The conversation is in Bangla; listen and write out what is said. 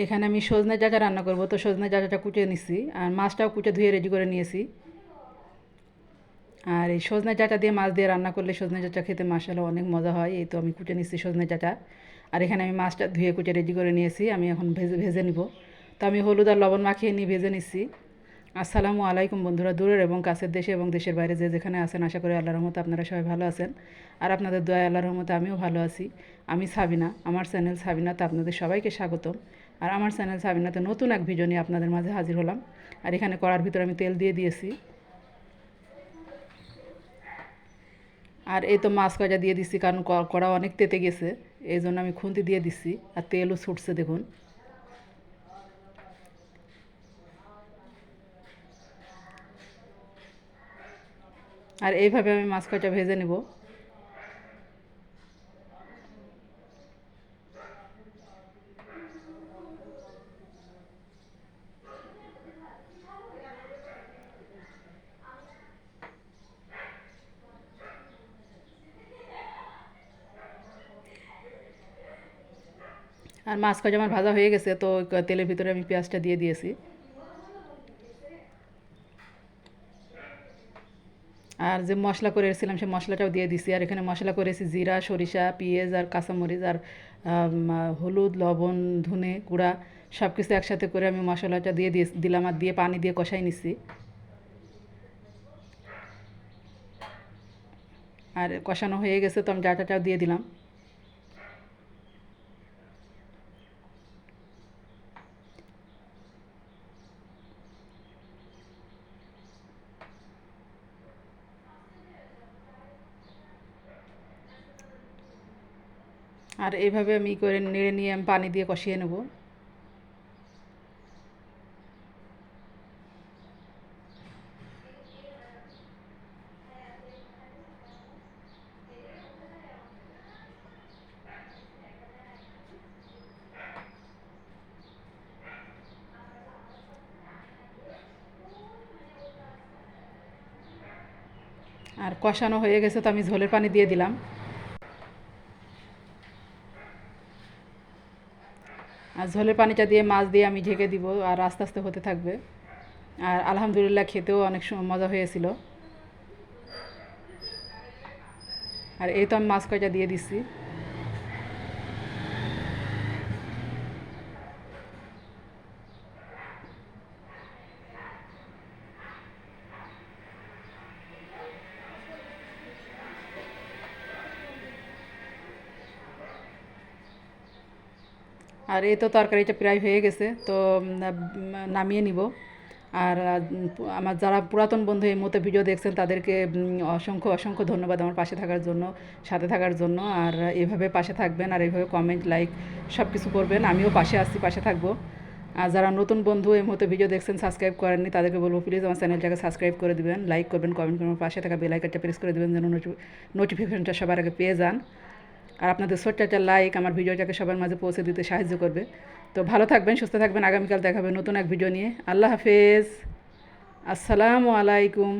এখানে আমি সজনে চাচা রান্না করব। তো সজনে চাচাটা কুচে নিছি আর মাছটাও কুচে ধুয়ে রেডি করে নিয়েছি। আর এই সজনে চাচা দিয়ে মাছ দিয়ে রান্না করলে সজনে চাচা খেতে মাসালা অনেক মজা হয়। এই তো আমি কুচে নিচ্ছি সজনে চাচা আর এখানে আমি মাছটা ধুয়ে কুচে রেডি করে নিয়েছি। আমি এখন ভেজে ভেজে নিব। তো আমি হলুদ আর লবণ মাখিয়ে নিয়ে ভেজে নিচ্ছি আসসালামু আলাইকুম বন্ধুরা, দূরের এবং কাছের দেশে এবং দেশের বাইরে যে যেখানে আছেন, আশা করি আল্লাহর রহমতে আপনারা সবাই ভালো আছেন। আর আপনাদের দয়া আল্লাহর রহমতে আমিও ভালো আছি। আমি সাবিনা, আমার চ্যানেল সাবিনাতে আপনাদের সবাইকে স্বাগতম। আর আমার চ্যানেল সাবিনাতে নতুন এক ভিডিও নিয়ে আপনাদের মাঝে হাজির হলাম। আর এখানে কড়ার ভিতরে আমি তেল দিয়ে দিয়েছি। আর এই তো মাছ কয়টা দিয়ে দিচ্ছি কারণ কড়া অনেক তেতে গেছে, এই জন্য আমি খুন্তি দিয়ে দিচ্ছি আর তেলও ছুটছে দেখুন। আর এইভাবে আমি মাছ কয়টা ভেজে নেব। আর মাছ কয়টা আমার ভাজা হয়ে গেছে, তো তেলের ভিতরে আমি পেঁয়াজটা দিয়ে দিয়েছি। আর যে মশলা করে এসেছিলাম সেই মশলাটাও দিয়ে দিছি। আর এখানে মশলা করেছি জিরা, সরিষা, পেঁয়াজ আর কাঁচামরিচ আর হলুদ, লবণ, ধনে গুঁড়া সব কিছু একসাথে করে আমি মশলাটা দিয়ে দিয়ে দিলাম আর দিয়ে পানি দিয়ে কষাই নিছি। আর কষানো হয়ে গেছে, তো আমি ডাটাটাও দিয়ে দিলাম। আর এইভাবে আমি করে নেড়ে নিয়ে আমি পানি দিয়ে কষিয়ে নেব। আর কষানো হয়ে গেছে তো আমি ঝোলের পানি দিয়ে দিলাম। আর ঝোলের পানিটা দিয়ে, মাছ দিয়ে আমি ঢেকে দিব আর আস্তে আস্তে হতে থাকবে। আর আলহামদুলিল্লাহ খেতেও অনেক মজা হয়েছিল। আর এই তো আমি মাছ কয়টা দিয়ে দিচ্ছি আর এই তো তরকারিটা প্রায় হয়ে গেছে, তো নামিয়ে নিব। আর আমার যারা পুরাতন বন্ধু এই মতো ভিডিও দেখছেন, তাদেরকে অসংখ্য অসংখ্য ধন্যবাদ আমার পাশে থাকার জন্য, সাথে থাকার জন্য। আর এভাবে পাশে থাকবেন আর এইভাবে কমেন্ট লাইক সব কিছু করবেন। আমিও পাশে আসছি পাশে থাকব। আর যারা নতুন বন্ধু এই মুহূর্তে ভিডিও দেখছেন সাবস্ক্রাইব করেননি, তাদেরকে বলব প্লিজ আমার চ্যানেলটাকে সাবস্ক্রাইব করে দেবেন লাইক করবেন কমেন্ট করবেন, পাশে থাকা বেল আইকনটা প্রেস করে দেবেন, যেন নোটিফিকেশনটা সবার আগে পেয়ে যান। আর আপনাদের ছোট্ট একটা লাইক আমার ভিডিওটাকে সবার মাঝে পৌঁছে দিতে সাহায্য করবে। তো ভালো থাকবেন, সুস্থ থাকবেন, আগামীকাল দেখাবে নতুন এক ভিডিও নিয়ে। আল্লাহ হাফেজ। আসসালামু আলাইকুম।